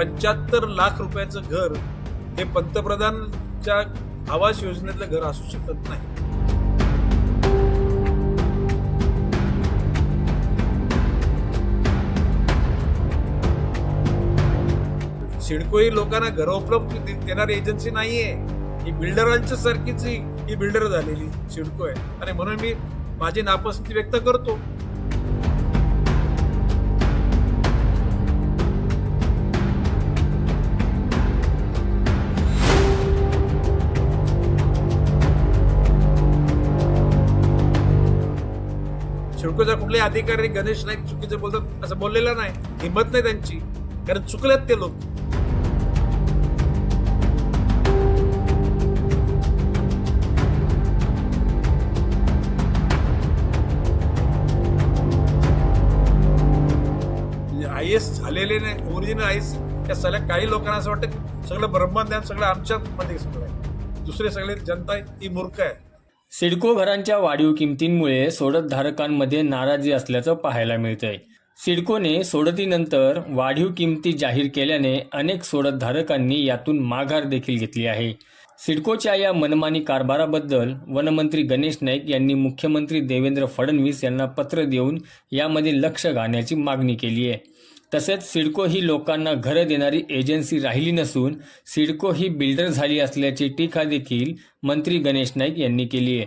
पंच्याहत्तर लाख रुपयाचं घर हे पंतप्रधानच्या आवास योजनेतलं घर असू शकत नाही. सिडको ही लोकांना घर उपलब्ध देणारी एजन्सी नाहीये. ही बिल्डरांच्या सारखीच ही ही बिल्डर झालेली सिडको आहे आणि म्हणून मी माझी नापसंती व्यक्त करतो. शिडकोचा कुठलेही अधिकारी गणेश नाईक चुकीचं बोलतात असं बोललेलं नाही. हिंमत नाही त्यांची कारण चुकलेत ते लोक. आय एस झालेले नाही ओरिजिनल आय एस या सगळ्या काही लोकांना असं वाटतं सगळं ब्रह्मज्ञान सगळं आमच्या मध्ये सगळं आहे. दुसरे सगळे जनता आहे ती मूर्ख आहे. सिडको घरांच्या वाढीव किमतींमुळे सोडतधारकांमध्ये नाराजी असल्याचं पाहायला मिळतंय. सिडकोने सोडतीनंतर वाढीव किमती जाहीर केल्याने अनेक सोडतधारकांनी यातून माघार देखील घेतली आहे. सिडकोच्या या मनमानी कारभाराबद्दल वनमंत्री गणेश नाईक यांनी मुख्यमंत्री देवेंद्र फडणवीस यांना पत्र देऊन यामध्ये लक्ष घालण्याची मागणी केली आहे तसेच सिडको ही लोकांना घरं देणारी एजन्सी राहिली नसून सिडको ही बिल्डर झाली असल्याची टीका देखील मंत्री गणेश नाईक यांनी केली आहे.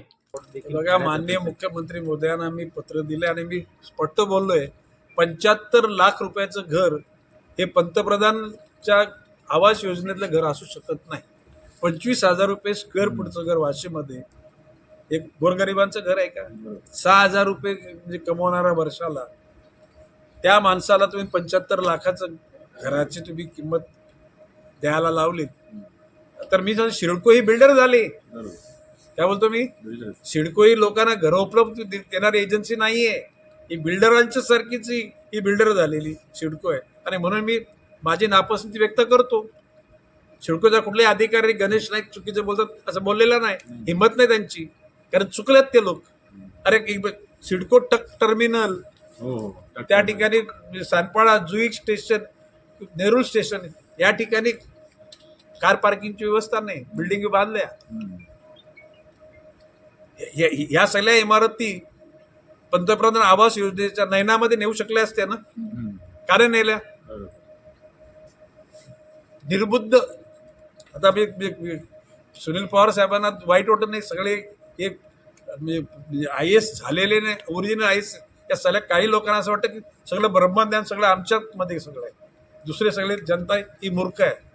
बघा माननीय मुख्यमंत्री मोदयांना मी पत्र दिले आणि मी स्पष्ट बोललोय पंच्याहत्तर लाख रुपयाचं घर हे पंतप्रधानच्या आवास योजनेतलं घर असू शकत नाही. पंचवीस हजार रुपये स्क्वेअर फूटचं घर वाशीमध्ये एक गोरगरिबांचं घर आहे का? सहा हजार रुपये म्हणजे कमवणारा वर्षाला त्या माणसाला तुम्ही पंच्याहत्तर लाखाचं घराची तुम्ही किंमत द्यायला लावली तर मी सांगतो, शिडको ही बिल्डर झाली. काय बोलतो मी शिडकोही लोकांना घर उपलब्ध देणारी एजन्सी नाहीये. ही बिल्डरांच्या सारखीच ही बिल्डर झालेली शिडको आहे. आणि म्हणून मी माझी नापसंती व्यक्त करतो. शिडकोचा कुठलेही अधिकारी गणेश नाईक चुकीचे बोलतात असं बोललेलं नाही. हिंमत नाही त्यांची. कारण चुकलेत ते लोक. अरे एक- सिडको टक टर्मिनल हो, हो. त्या ठिकाणी सानपाडा जुईक स्टेशन नेरूळ स्टेशन या ठिकाणी कार पार्किंगची व्यवस्था नाही. बिल्डिंग बांधल्या. या- सगळ्या इमारती पंतप्रधान आवास योजनेच्या नयनामध्ये नेऊ शकल्या असत्या ना? कारण नेल्या? निर्बुद्ध. आता मी मी- सुनील पवार साहेबांना वाईट वाटत नाही. सगळे एक म्हणजे आय एस झालेले नाही ओरिजिनल आय एस. या सगळ्या काही लोकांना असं वाटतं की सगळं ब्रह्मज्ञान सगळं आमच्यामध्ये सगळं आहे. दुसरे सगळे जनता आहे मूर्ख आहे.